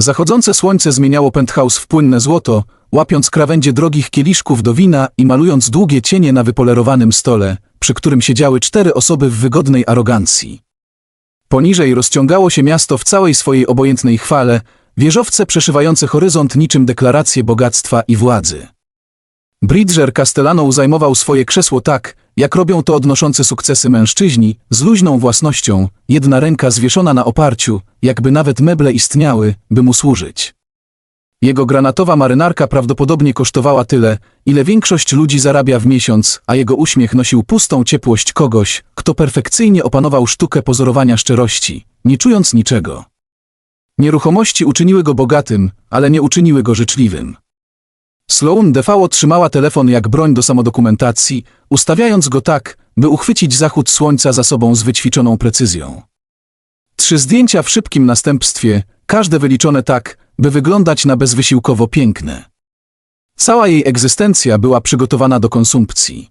Zachodzące słońce zmieniało penthouse w płynne złoto, łapiąc krawędzie drogich kieliszków do wina i malując długie cienie na wypolerowanym stole, przy którym siedziały cztery osoby w wygodnej arogancji. Poniżej rozciągało się miasto w całej swojej obojętnej chwale, wieżowce przeszywające horyzont niczym deklaracje bogactwa i władzy. Bridger Castellano zajmował swoje krzesło tak, jak robią to odnoszący sukcesy mężczyźni, z luźną własnością, jedna ręka zwieszona na oparciu, jakby nawet meble istniały, by mu służyć. Jego granatowa marynarka prawdopodobnie kosztowała tyle, ile większość ludzi zarabia w miesiąc, a jego uśmiech nosił pustą ciepłość kogoś, kto perfekcyjnie opanował sztukę pozorowania szczerości, nie czując niczego. Nieruchomości uczyniły go bogatym, ale nie uczyniły go życzliwym. Sloan DV trzymała telefon jak broń do samodokumentacji, ustawiając go tak, by uchwycić zachód słońca za sobą z wyćwiczoną precyzją. Trzy zdjęcia w szybkim następstwie, każde wyliczone tak, by wyglądać na bezwysiłkowo piękne. Cała jej egzystencja była przygotowana do konsumpcji.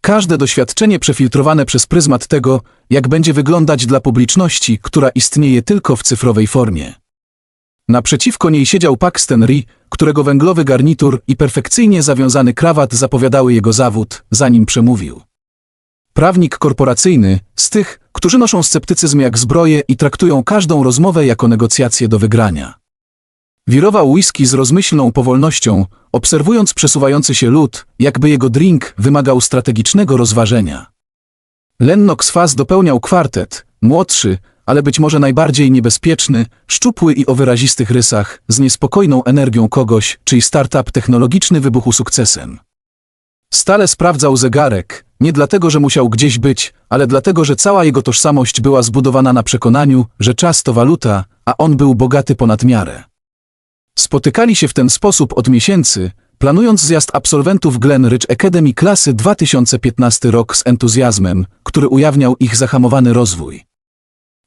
Każde doświadczenie przefiltrowane przez pryzmat tego, jak będzie wyglądać dla publiczności, która istnieje tylko w cyfrowej formie. Naprzeciwko niej siedział Paxton Ree, którego węglowy garnitur i perfekcyjnie zawiązany krawat zapowiadały jego zawód, zanim przemówił. Prawnik korporacyjny, z tych, którzy noszą sceptycyzm jak zbroję i traktują każdą rozmowę jako negocjację do wygrania. Wirował whisky z rozmyślną powolnością, obserwując przesuwający się lód, jakby jego drink wymagał strategicznego rozważenia. Lennox Faz dopełniał kwartet, młodszy, ale być może najbardziej niebezpieczny, szczupły i o wyrazistych rysach, z niespokojną energią kogoś, czyj startup technologiczny wybuchł sukcesem. Stale sprawdzał zegarek, nie dlatego, że musiał gdzieś być, ale dlatego, że cała jego tożsamość była zbudowana na przekonaniu, że czas to waluta, a on był bogaty ponad miarę. Spotykali się w ten sposób od miesięcy, planując zjazd absolwentów Glen Ridge Academy klasy 2015 rok z entuzjazmem, który ujawniał ich zahamowany rozwój.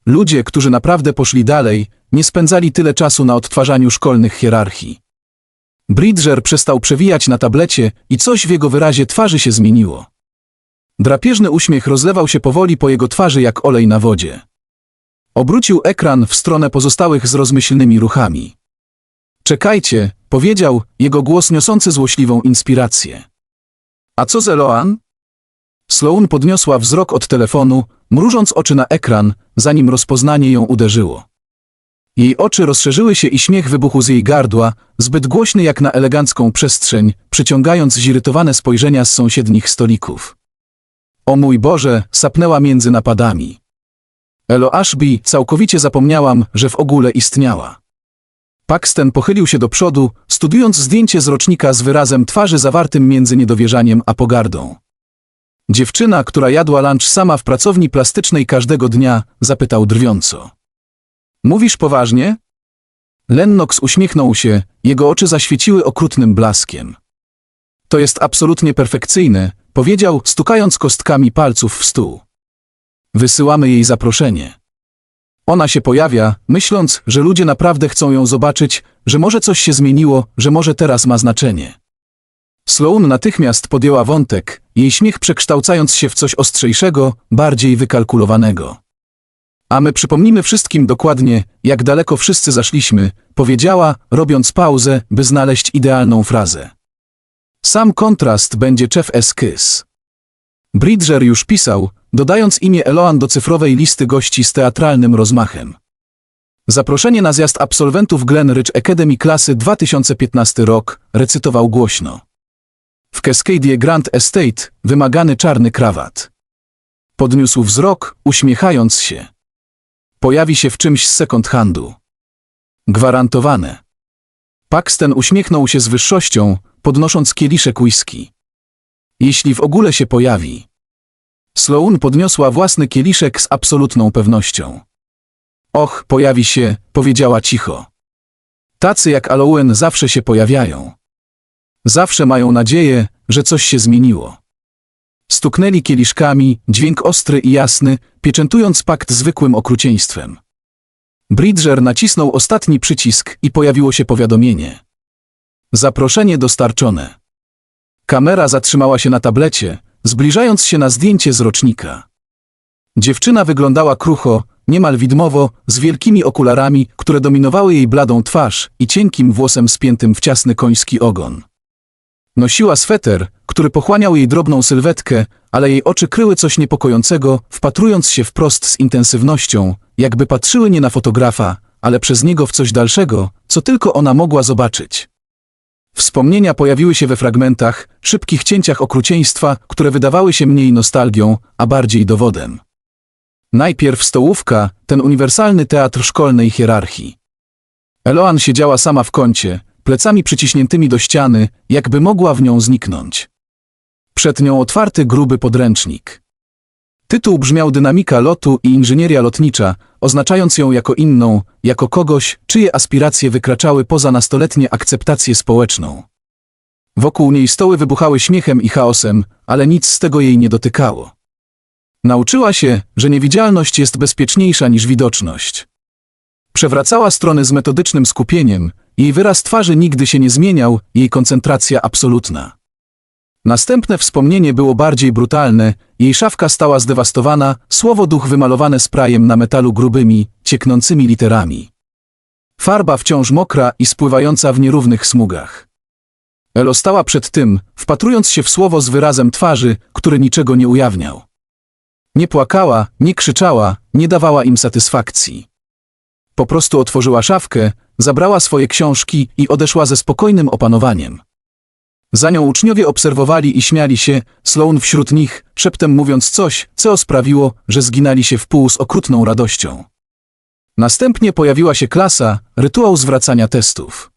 Ludzie, którzy naprawdę poszli dalej, nie spędzali tyle czasu na odtwarzaniu szkolnych hierarchii. Bridger przestał przewijać na tablecie i coś w jego wyrazie twarzy się zmieniło. Drapieżny uśmiech rozlewał się powoli po jego twarzy jak olej na wodzie. Obrócił ekran w stronę pozostałych z rozmyślnymi ruchami. Czekajcie, powiedział, jego głos niosący złośliwą inspirację. A co z Eloan? Sloan podniosła wzrok od telefonu, mrużąc oczy na ekran, zanim rozpoznanie ją uderzyło. Jej oczy rozszerzyły się i śmiech wybuchł z jej gardła, zbyt głośny jak na elegancką przestrzeń, przyciągając zirytowane spojrzenia z sąsiednich stolików. O mój Boże, sapnęła między napadami. Elo Ashby, całkowicie zapomniałam, że w ogóle istniała. Paxton pochylił się do przodu, studiując zdjęcie z rocznika z wyrazem twarzy zawartym między niedowierzaniem a pogardą. Dziewczyna, która jadła lunch sama w pracowni plastycznej każdego dnia, zapytał drwiąco. Mówisz poważnie? Lennox uśmiechnął się, jego oczy zaświeciły okrutnym blaskiem. To jest absolutnie perfekcyjne, powiedział, stukając kostkami palców w stół. Wysyłamy jej zaproszenie. Ona się pojawia, myśląc, że ludzie naprawdę chcą ją zobaczyć, że może coś się zmieniło, że może teraz ma znaczenie. Sloan natychmiast podjęła wątek, jej śmiech przekształcając się w coś ostrzejszego, bardziej wykalkulowanego. A my przypomnimy wszystkim dokładnie, jak daleko wszyscy zaszliśmy, powiedziała, robiąc pauzę, by znaleźć idealną frazę. Sam kontrast będzie Chef Eskys. Bridger już pisał, dodając imię Eloan do cyfrowej listy gości z teatralnym rozmachem. Zaproszenie na zjazd absolwentów Glen Ridge Academy klasy 2015 rok recytował głośno. W Cascadia Grand Estate wymagany czarny krawat. Podniósł wzrok, uśmiechając się. Pojawi się w czymś z second handu. Gwarantowane. Paxton uśmiechnął się z wyższością, podnosząc kieliszek whisky. Jeśli w ogóle się pojawi. Sloan podniosła własny kieliszek z absolutną pewnością. Och, pojawi się, powiedziała cicho. Tacy jak Alouen zawsze się pojawiają. Zawsze mają nadzieję, że coś się zmieniło. Stuknęli kieliszkami, dźwięk ostry i jasny, pieczętując pakt zwykłym okrucieństwem. Bridger nacisnął ostatni przycisk i pojawiło się powiadomienie. Zaproszenie dostarczone. Kamera zatrzymała się na tablecie, zbliżając się na zdjęcie z rocznika. Dziewczyna wyglądała krucho, niemal widmowo, z wielkimi okularami, które dominowały jej bladą twarz i cienkim włosem spiętym w ciasny koński ogon. Nosiła sweter, który pochłaniał jej drobną sylwetkę, ale jej oczy kryły coś niepokojącego, wpatrując się wprost z intensywnością, jakby patrzyły nie na fotografa, ale przez niego w coś dalszego, co tylko ona mogła zobaczyć. Wspomnienia pojawiły się we fragmentach, szybkich cięciach okrucieństwa, które wydawały się mniej nostalgią, a bardziej dowodem. Najpierw stołówka, ten uniwersalny teatr szkolnej hierarchii. Eloan siedziała sama w kącie, plecami przyciśniętymi do ściany, jakby mogła w nią zniknąć. Przed nią otwarty, gruby podręcznik. Tytuł brzmiał Dynamika lotu i inżynieria lotnicza, oznaczając ją jako inną, jako kogoś, czyje aspiracje wykraczały poza nastoletnie akceptację społeczną. Wokół niej stoły wybuchały śmiechem i chaosem, ale nic z tego jej nie dotykało. Nauczyła się, że niewidzialność jest bezpieczniejsza niż widoczność. Przewracała strony z metodycznym skupieniem, jej wyraz twarzy nigdy się nie zmieniał, jej koncentracja absolutna. Następne wspomnienie było bardziej brutalne, jej szafka stała zdewastowana, słowo duch wymalowane sprayem na metalu grubymi, cieknącymi literami. Farba wciąż mokra i spływająca w nierównych smugach. Elo stała przed tym, wpatrując się w słowo z wyrazem twarzy, który niczego nie ujawniał. Nie płakała, nie krzyczała, nie dawała im satysfakcji. Po prostu otworzyła szafkę, zabrała swoje książki i odeszła ze spokojnym opanowaniem. Za nią uczniowie obserwowali i śmiali się, Sloan wśród nich, szeptem mówiąc coś, co sprawiło, że zginali się w pół z okrutną radością. Następnie pojawiła się klasa, rytuał zwracania testów.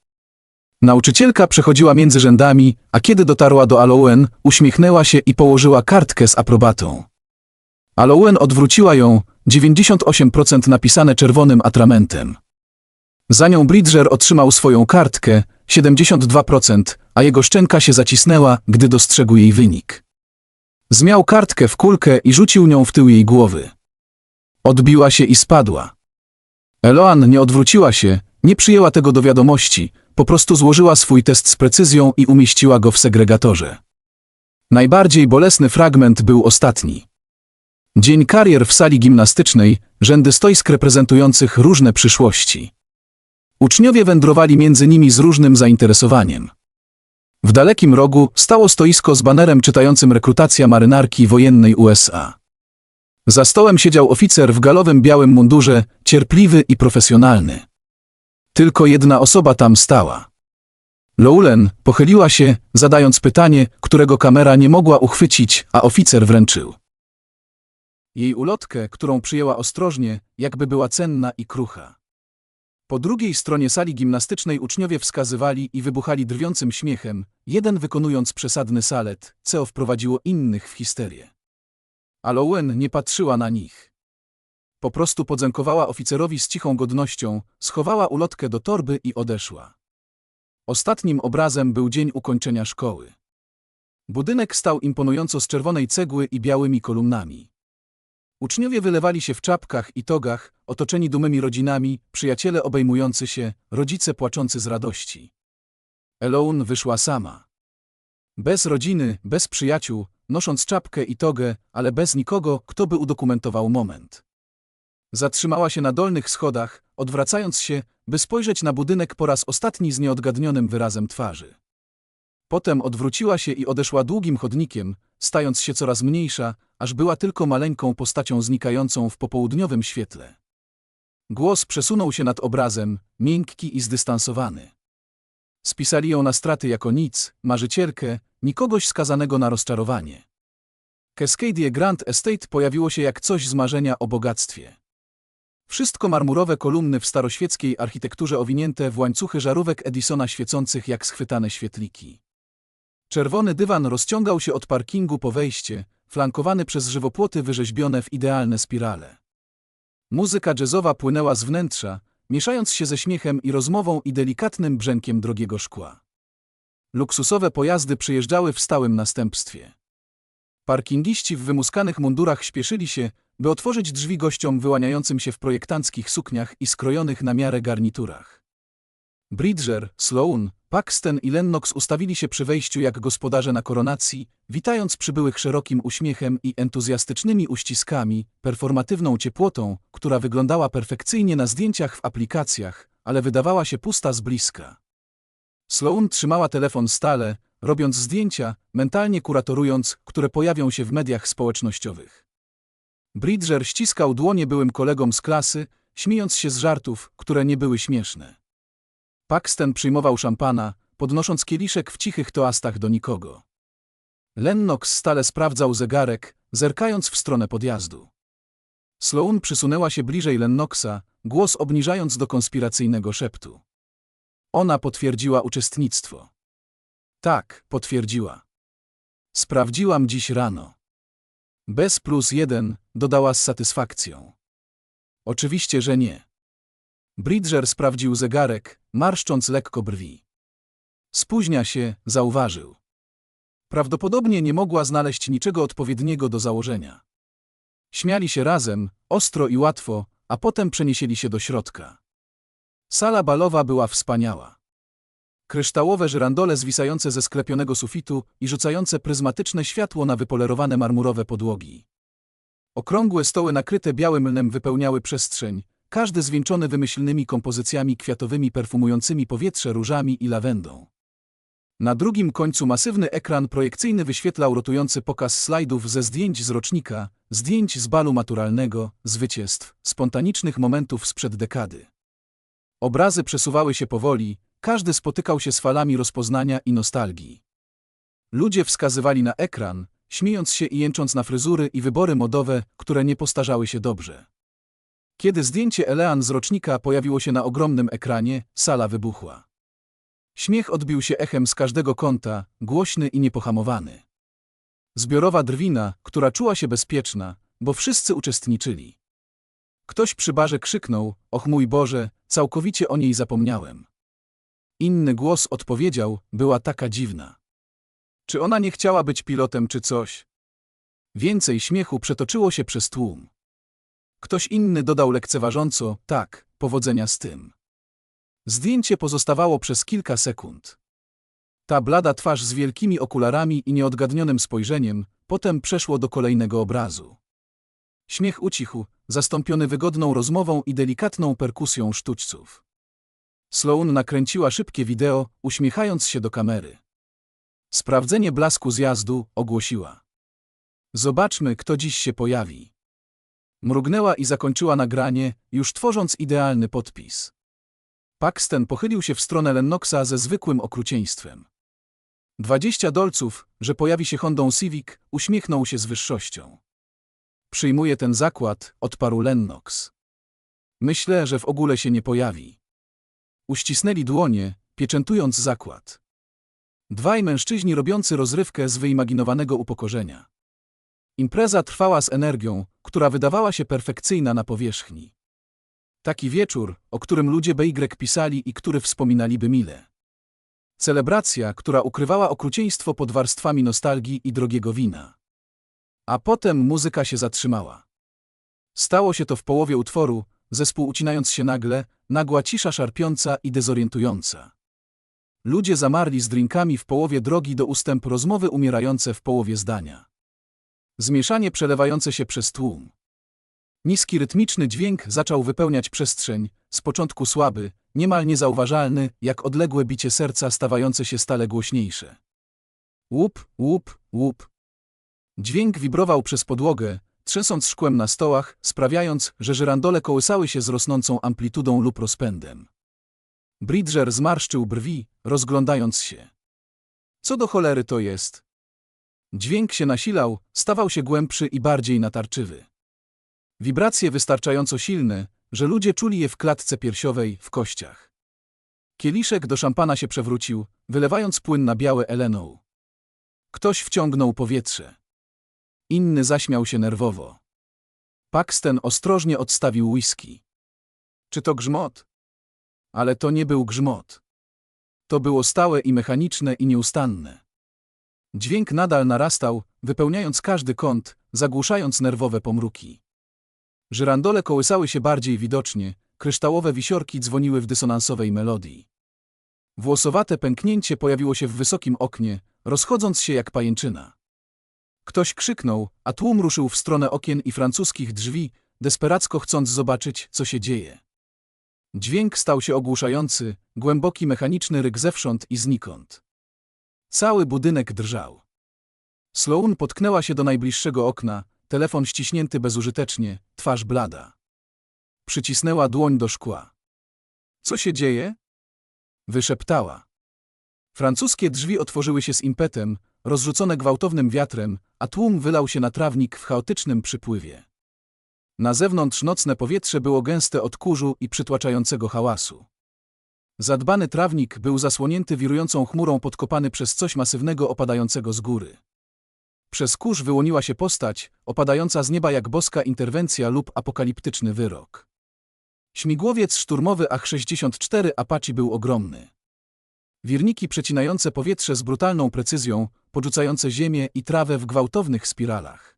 Nauczycielka przechodziła między rzędami, a kiedy dotarła do Alouen, uśmiechnęła się i położyła kartkę z aprobatą. Alouen odwróciła ją, 98% napisane czerwonym atramentem. Za nią Bridger otrzymał swoją kartkę, 72%, a jego szczęka się zacisnęła, gdy dostrzegł jej wynik. Zmiał kartkę w kulkę i rzucił nią w tył jej głowy. Odbiła się i spadła. Eloan nie odwróciła się, nie przyjęła tego do wiadomości, po prostu złożyła swój test z precyzją i umieściła go w segregatorze. Najbardziej bolesny fragment był ostatni. Dzień karier w sali gimnastycznej, rzędy stoisk reprezentujących różne przyszłości. Uczniowie wędrowali między nimi z różnym zainteresowaniem. W dalekim rogu stało stoisko z banerem czytającym rekrutacja marynarki wojennej USA. Za stołem siedział oficer w galowym białym mundurze, cierpliwy i profesjonalny. Tylko jedna osoba tam stała. Loulen pochyliła się, zadając pytanie, którego kamera nie mogła uchwycić, a oficer wręczył. Jej ulotkę, którą przyjęła ostrożnie, jakby była cenna i krucha. Po drugiej stronie sali gimnastycznej uczniowie wskazywali i wybuchali drwiącym śmiechem, jeden wykonując przesadny salet, co wprowadziło innych w histerię. Alowen nie patrzyła na nich. Po prostu podziękowała oficerowi z cichą godnością, schowała ulotkę do torby i odeszła. Ostatnim obrazem był dzień ukończenia szkoły. Budynek stał imponująco z czerwonej cegły i białymi kolumnami. Uczniowie wylewali się w czapkach i togach, otoczeni dumymi rodzinami, przyjaciele obejmujący się, rodzice płaczący z radości. Eloun wyszła sama. Bez rodziny, bez przyjaciół, nosząc czapkę i togę, ale bez nikogo, kto by udokumentował moment. Zatrzymała się na dolnych schodach, odwracając się, by spojrzeć na budynek po raz ostatni z nieodgadnionym wyrazem twarzy. Potem odwróciła się i odeszła długim chodnikiem, stając się coraz mniejsza, aż była tylko maleńką postacią znikającą w popołudniowym świetle. Głos przesunął się nad obrazem, miękki i zdystansowany. Spisali ją na straty jako nic, marzycielkę, nikogoś skazanego na rozczarowanie. Cascadia Grand Estate pojawiło się jak coś z marzenia o bogactwie. Wszystko marmurowe kolumny w staroświeckiej architekturze owinięte w łańcuchy żarówek Edisona świecących jak schwytane świetliki. Czerwony dywan rozciągał się od parkingu po wejście, flankowany przez żywopłoty wyrzeźbione w idealne spirale. Muzyka jazzowa płynęła z wnętrza, mieszając się ze śmiechem i rozmową i delikatnym brzękiem drogiego szkła. Luksusowe pojazdy przyjeżdżały w stałym następstwie. Parkingiści w wymuskanych mundurach śpieszyli się, by otworzyć drzwi gościom wyłaniającym się w projektanckich sukniach i skrojonych na miarę garniturach. Bridger, Sloan, Paxton i Lennox ustawili się przy wejściu jak gospodarze na koronacji, witając przybyłych szerokim uśmiechem i entuzjastycznymi uściskami, performatywną ciepłotą, która wyglądała perfekcyjnie na zdjęciach w aplikacjach, ale wydawała się pusta z bliska. Sloan trzymała telefon stale, robiąc zdjęcia, mentalnie kuratorując, które pojawią się w mediach społecznościowych. Bridger ściskał dłonie byłym kolegom z klasy, śmiejąc się z żartów, które nie były śmieszne. Paxton przyjmował szampana, podnosząc kieliszek w cichych toastach do nikogo. Lennox stale sprawdzał zegarek, zerkając w stronę podjazdu. Sloan przysunęła się bliżej Lennoxa, głos obniżając do konspiracyjnego szeptu. Ona potwierdziła uczestnictwo. Tak, potwierdziła. Sprawdziłam dziś rano. Bez plus jeden, dodała z satysfakcją. Oczywiście, że nie. Bridger sprawdził zegarek, marszcząc lekko brwi. Spóźnia się, zauważył. Prawdopodobnie nie mogła znaleźć niczego odpowiedniego do założenia. Śmiali się razem, ostro i łatwo, a potem przeniesieli się do środka. Sala balowa była wspaniała. Kryształowe żyrandole zwisające ze sklepionego sufitu i rzucające pryzmatyczne światło na wypolerowane marmurowe podłogi. Okrągłe stoły nakryte białym lnem wypełniały przestrzeń, każdy zwieńczony wymyślnymi kompozycjami kwiatowymi perfumującymi powietrze różami i lawendą. Na drugim końcu masywny ekran projekcyjny wyświetlał rotujący pokaz slajdów ze zdjęć z rocznika, zdjęć z balu maturalnego, zwycięstw, spontanicznych momentów sprzed dekady. Obrazy przesuwały się powoli, każdy spotykał się z falami rozpoznania i nostalgii. Ludzie wskazywali na ekran, śmiejąc się i jęcząc na fryzury i wybory modowe, które nie postarzały się dobrze. Kiedy zdjęcie Elean z rocznika pojawiło się na ogromnym ekranie, sala wybuchła. Śmiech odbił się echem z każdego kąta, głośny i niepohamowany. Zbiorowa drwina, która czuła się bezpieczna, bo wszyscy uczestniczyli. Ktoś przy barze krzyknął, och mój Boże, całkowicie o niej zapomniałem. Inny głos odpowiedział, była taka dziwna. Czy ona nie chciała być pilotem czy coś? Więcej śmiechu przetoczyło się przez tłum. Ktoś inny dodał lekceważąco, tak, powodzenia z tym. Zdjęcie pozostawało przez kilka sekund. Ta blada twarz z wielkimi okularami i nieodgadnionym spojrzeniem, potem przeszło do kolejnego obrazu. Śmiech ucichł, zastąpiony wygodną rozmową i delikatną perkusją sztućców. Sloan nakręciła szybkie wideo, uśmiechając się do kamery. Sprawdzenie blasku zjazdu, ogłosiła. Zobaczmy, kto dziś się pojawi. Mrugnęła i zakończyła nagranie, już tworząc idealny podpis. Paxton pochylił się w stronę Lennoxa ze zwykłym okrucieństwem. Dwadzieścia dolców, że pojawi się Hondą Civic, uśmiechnął się z wyższością. Przyjmuję ten zakład, odparł Lennox. Myślę, że w ogóle się nie pojawi. Uścisnęli dłonie, pieczętując zakład. Dwaj mężczyźni robiący rozrywkę z wyimaginowanego upokorzenia. Impreza trwała z energią, która wydawała się perfekcyjna na powierzchni. Taki wieczór, o którym ludzie BY pisali i który wspominaliby mile. Celebracja, która ukrywała okrucieństwo pod warstwami nostalgii i drogiego wina. A potem muzyka się zatrzymała. Stało się to w połowie utworu, zespół ucinając się nagle, nagła cisza szarpiąca i dezorientująca. Ludzie zamarli z drinkami w połowie drogi do ustęp rozmowy umierające w połowie zdania. Zmieszanie przelewające się przez tłum. Niski rytmiczny dźwięk zaczął wypełniać przestrzeń, z początku słaby, niemal niezauważalny, jak odległe bicie serca stawające się stale głośniejsze. Łup, łup, łup. Dźwięk wibrował przez podłogę, trzęsąc szkłem na stołach, sprawiając, że żyrandole kołysały się z rosnącą amplitudą lub rozpędem. Bridger zmarszczył brwi, rozglądając się. Co do cholery to jest? Dźwięk się nasilał, stawał się głębszy i bardziej natarczywy. Wibracje wystarczająco silne, że ludzie czuli je w klatce piersiowej, w kościach. Kieliszek do szampana się przewrócił, wylewając płyn na białe Eleną. Ktoś wciągnął powietrze. Inny zaśmiał się nerwowo. Paxton ostrożnie odstawił whisky. Czy to grzmot? Ale to nie był grzmot. To było stałe i mechaniczne i nieustanne. Dźwięk nadal narastał, wypełniając każdy kąt, zagłuszając nerwowe pomruki. Żyrandole kołysały się bardziej widocznie, kryształowe wisiorki dzwoniły w dysonansowej melodii. Włosowate pęknięcie pojawiło się w wysokim oknie, rozchodząc się jak pajęczyna. Ktoś krzyknął, a tłum ruszył w stronę okien i francuskich drzwi, desperacko chcąc zobaczyć, co się dzieje. Dźwięk stał się ogłuszający, głęboki mechaniczny ryk zewsząd i znikąd. Cały budynek drżał. Sloan potknęła się do najbliższego okna, telefon ściśnięty bezużytecznie, twarz blada. Przycisnęła dłoń do szkła. Co się dzieje? Wyszeptała. Francuskie drzwi otworzyły się z impetem, rozrzucone gwałtownym wiatrem, a tłum wylał się na trawnik w chaotycznym przypływie. Na zewnątrz nocne powietrze było gęste od kurzu i przytłaczającego hałasu. Zadbany trawnik był zasłonięty wirującą chmurą podkopany przez coś masywnego opadającego z góry. Przez kurz wyłoniła się postać, opadająca z nieba jak boska interwencja lub apokaliptyczny wyrok. Śmigłowiec szturmowy Ach-64 Apache był ogromny. Wirniki przecinające powietrze z brutalną precyzją, podrzucające ziemię i trawę w gwałtownych spiralach.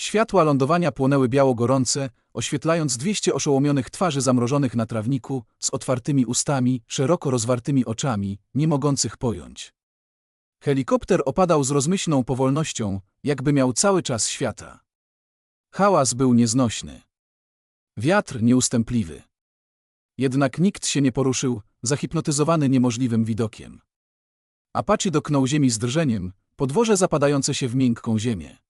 Światła lądowania płonęły biało-gorące, oświetlając 200 oszołomionych twarzy zamrożonych na trawniku, z otwartymi ustami, szeroko rozwartymi oczami, nie mogących pojąć. Helikopter opadał z rozmyślną powolnością, jakby miał cały czas świata. Hałas był nieznośny. Wiatr nieustępliwy. Jednak nikt się nie poruszył, zahipnotyzowany niemożliwym widokiem. Apache doknął ziemi z drżeniem, podwoże zapadające się w miękką ziemię.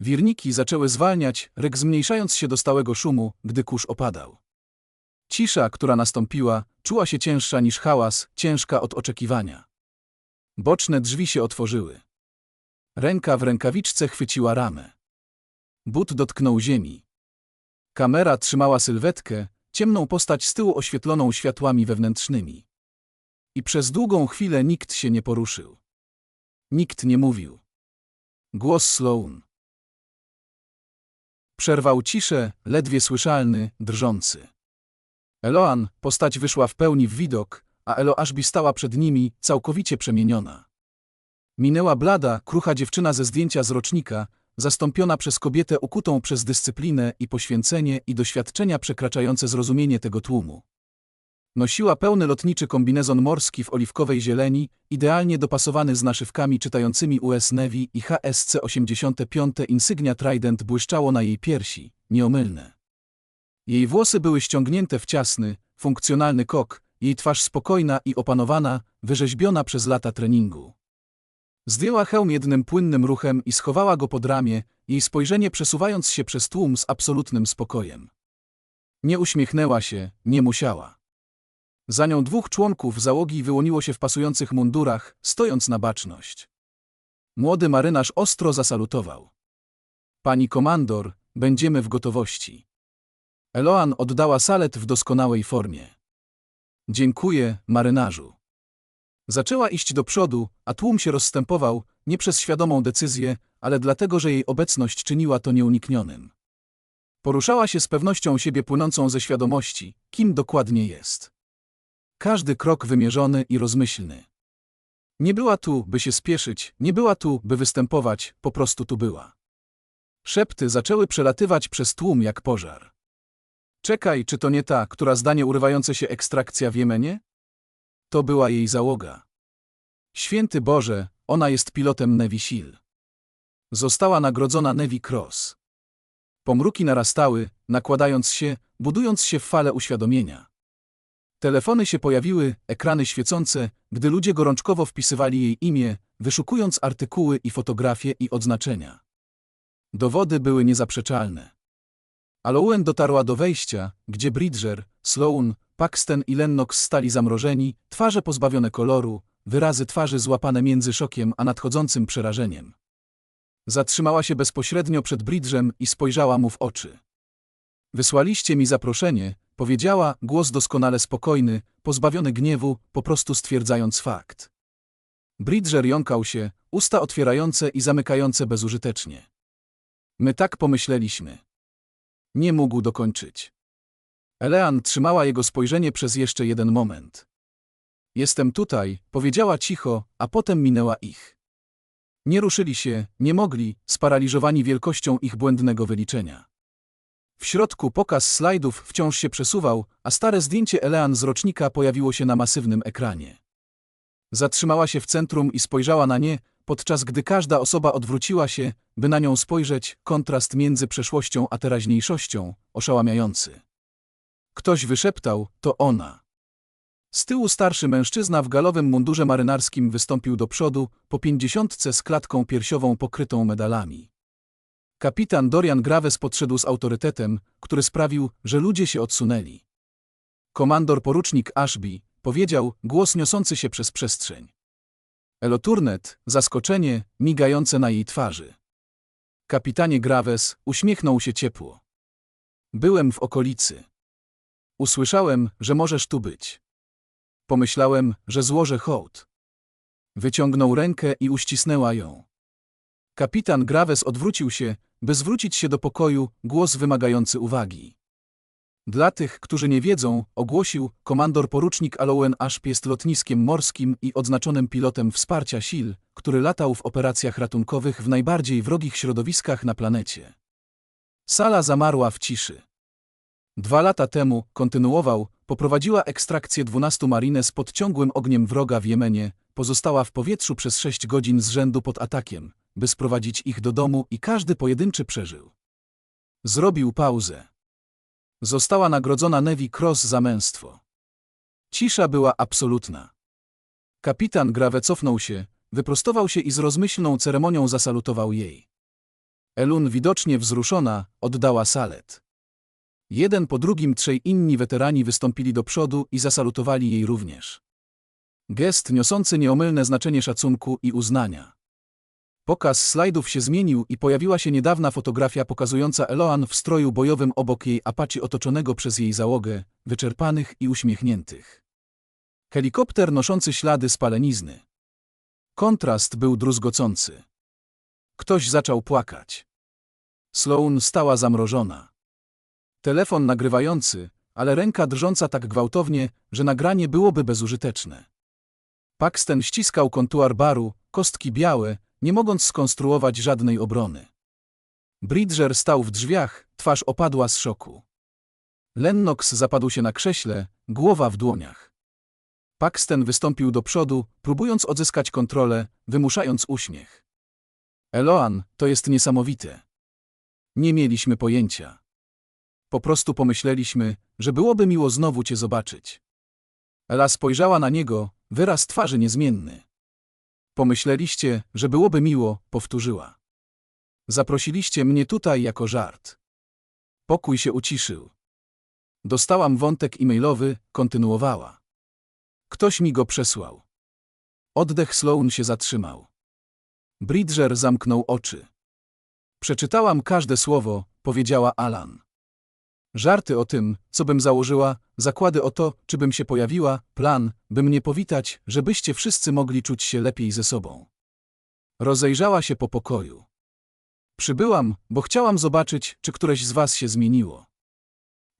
Wirniki zaczęły zwalniać, ryk zmniejszając się do stałego szumu, gdy kurz opadał. Cisza, która nastąpiła, czuła się cięższa niż hałas, ciężka od oczekiwania. Boczne drzwi się otworzyły. Ręka w rękawiczce chwyciła ramę. But dotknął ziemi. Kamera trzymała sylwetkę, ciemną postać z tyłu oświetloną światłami wewnętrznymi. I przez długą chwilę nikt się nie poruszył. Nikt nie mówił. Głos Sloan. Przerwał ciszę, ledwie słyszalny, drżący. Eloan, postać wyszła w pełni w widok, a Elo Ashby stała przed nimi, całkowicie przemieniona. Minęła blada, krucha dziewczyna ze zdjęcia z rocznika, zastąpiona przez kobietę ukutą przez dyscyplinę i poświęcenie i doświadczenia przekraczające zrozumienie tego tłumu. Nosiła pełny lotniczy kombinezon morski w oliwkowej zieleni, idealnie dopasowany z naszywkami czytającymi US Navy i HSC-85 insygnia Trident błyszczało na jej piersi, nieomylne. Jej włosy były ściągnięte w ciasny, funkcjonalny kok, jej twarz spokojna i opanowana, wyrzeźbiona przez lata treningu. Zdjęła hełm jednym płynnym ruchem i schowała go pod ramię, jej spojrzenie przesuwając się przez tłum z absolutnym spokojem. Nie uśmiechnęła się, nie musiała. Za nią dwóch członków załogi wyłoniło się w pasujących mundurach, stojąc na baczność. Młody marynarz ostro zasalutował. Pani komandor, będziemy w gotowości. Eloan oddała salet w doskonałej formie. Dziękuję, marynarzu. Zaczęła iść do przodu, a tłum się rozstępował, nie przez świadomą decyzję, ale dlatego, że jej obecność czyniła to nieuniknionym. Poruszała się z pewnością siebie płynącą ze świadomości, kim dokładnie jest. Każdy krok wymierzony i rozmyślny. Nie była tu, by się spieszyć, nie była tu, by występować, po prostu tu była. Szepty zaczęły przelatywać przez tłum jak pożar. Czekaj, czy to nie ta, która zdanie urywające się ekstrakcja w Jemenie? To była jej załoga. Święty Boże, ona jest pilotem Navy Seal. Została nagrodzona Navy Cross. Pomruki narastały, nakładając się, budując się w fale uświadomienia. Telefony się pojawiły, ekrany świecące, gdy ludzie gorączkowo wpisywali jej imię, wyszukując artykuły i fotografie i odznaczenia. Dowody były niezaprzeczalne. Alouen dotarła do wejścia, gdzie Bridger, Sloan, Paxton i Lennox stali zamrożeni, twarze pozbawione koloru, wyrazy twarzy złapane między szokiem a nadchodzącym przerażeniem. Zatrzymała się bezpośrednio przed Bridgem i spojrzała mu w oczy. Wysłaliście mi zaproszenie, powiedziała, głos doskonale spokojny, pozbawiony gniewu, po prostu stwierdzając fakt. Bridger jąkał się, usta otwierające i zamykające bezużytecznie. My tak pomyśleliśmy. Nie mógł dokończyć. Elean trzymała jego spojrzenie przez jeszcze jeden moment. Jestem tutaj, powiedziała cicho, a potem minęła ich. Nie ruszyli się, nie mogli, sparaliżowani wielkością ich błędnego wyliczenia. W środku pokaz slajdów wciąż się przesuwał, a stare zdjęcie Elean z rocznika pojawiło się na masywnym ekranie. Zatrzymała się w centrum i spojrzała na nie, podczas gdy każda osoba odwróciła się, by na nią spojrzeć, kontrast między przeszłością a teraźniejszością, oszałamiający. Ktoś wyszeptał, to ona. Z tyłu starszy mężczyzna w galowym mundurze marynarskim wystąpił do przodu, po pięćdziesiątce z klatką piersiową pokrytą medalami. Kapitan Dorian Graves podszedł z autorytetem, który sprawił, że ludzie się odsunęli. Komandor porucznik Ashby powiedział, głos niosący się przez przestrzeń. Eloturnet, zaskoczenie, migające na jej twarzy. Kapitanie Graves uśmiechnął się ciepło. Byłem w okolicy. Usłyszałem, że możesz tu być. Pomyślałem, że złożę hołd. Wyciągnął rękę i uścisnęła ją. Kapitan Graves odwrócił się, by zwrócić się do pokoju, głos wymagający uwagi. Dla tych, którzy nie wiedzą, ogłosił, komandor porucznik Alowen Ashp jest lotniskiem morskim i odznaczonym pilotem wsparcia sił, który latał w operacjach ratunkowych w najbardziej wrogich środowiskach na planecie. Sala zamarła w ciszy. Dwa lata temu, kontynuował, poprowadziła ekstrakcję 12 marines pod ciągłym ogniem wroga w Jemenie, pozostała w powietrzu przez 6 godzin z rzędu pod atakiem, by sprowadzić ich do domu i każdy pojedynczy przeżył. Zrobił pauzę. Została nagrodzona Navy Cross za męstwo. Cisza była absolutna. Kapitan Grave cofnął się, wyprostował się i z rozmyślną ceremonią zasalutował jej. Elun widocznie wzruszona, oddała salet. Jeden po drugim trzej inni weterani wystąpili do przodu i zasalutowali jej również. Gest niosący nieomylne znaczenie szacunku i uznania. Pokaz slajdów się zmienił i pojawiła się niedawna fotografia pokazująca Eloan w stroju bojowym obok jej Apache otoczonego przez jej załogę, wyczerpanych i uśmiechniętych. Helikopter noszący ślady spalenizny. Kontrast był druzgocący. Ktoś zaczął płakać. Sloan stała zamrożona. Telefon nagrywający, ale ręka drżąca tak gwałtownie, że nagranie byłoby bezużyteczne. Paxton ściskał kontuar baru, kostki białe, nie mogąc skonstruować żadnej obrony. Bridger stał w drzwiach, twarz opadła z szoku. Lennox zapadł się na krześle, głowa w dłoniach. Paxton wystąpił do przodu, próbując odzyskać kontrolę, wymuszając uśmiech. Eloan, to jest niesamowite. Nie mieliśmy pojęcia. Po prostu pomyśleliśmy, że byłoby miło znowu cię zobaczyć. Ela spojrzała na niego, wyraz twarzy niezmienny. Pomyśleliście, że byłoby miło, powtórzyła. Zaprosiliście mnie tutaj jako żart. Pokój się uciszył. Dostałam wątek e-mailowy, kontynuowała. Ktoś mi go przesłał. Oddech Sloan się zatrzymał. Bridger zamknął oczy. Przeczytałam każde słowo, powiedziała Alan. Żarty o tym, co bym założyła, zakłady o to, czy bym się pojawiła, plan, by mnie powitać, żebyście wszyscy mogli czuć się lepiej ze sobą. Rozejrzała się po pokoju. Przybyłam, bo chciałam zobaczyć, czy któreś z was się zmieniło.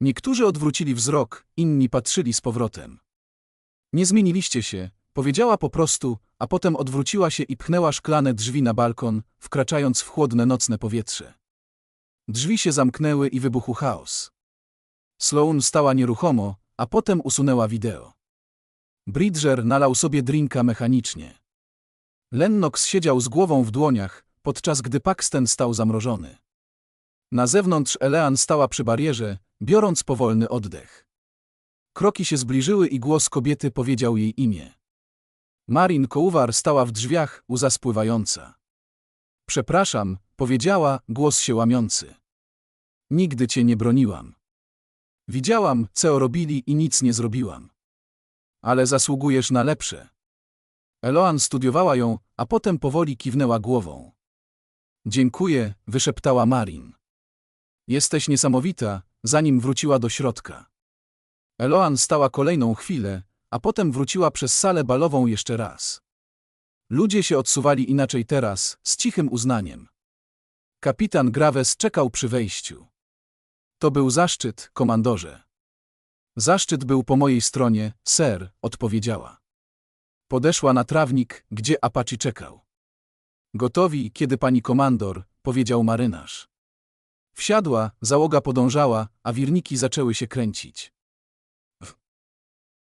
Niektórzy odwrócili wzrok, inni patrzyli z powrotem. Nie zmieniliście się, powiedziała po prostu, a potem odwróciła się i pchnęła szklane drzwi na balkon, wkraczając w chłodne nocne powietrze. Drzwi się zamknęły i wybuchł chaos. Sloan stała nieruchomo, a potem usunęła wideo. Bridger nalał sobie drinka mechanicznie. Lennox siedział z głową w dłoniach, podczas gdy Paxton stał zamrożony. Na zewnątrz Elean stała przy barierze, biorąc powolny oddech. Kroki się zbliżyły i głos kobiety powiedział jej imię. Marin Kołwar stała w drzwiach, łza spływająca. Przepraszam, powiedziała, głos się łamiący. Nigdy cię nie broniłam. Widziałam, co robili i nic nie zrobiłam. Ale zasługujesz na lepsze. Eloan studiowała ją, a potem powoli kiwnęła głową. Dziękuję, wyszeptała Marin. Jesteś niesamowita, zanim wróciła do środka. Eloan stała kolejną chwilę, a potem wróciła przez salę balową jeszcze raz. Ludzie się odsuwali inaczej teraz, z cichym uznaniem. Kapitan Graves czekał przy wejściu. To był zaszczyt, komandorze. Zaszczyt był po mojej stronie, ser, odpowiedziała. Podeszła na trawnik, gdzie Apache czekał. Gotowi, kiedy pani komandor, powiedział marynarz. Wsiadła, załoga podążała, a wirniki zaczęły się kręcić.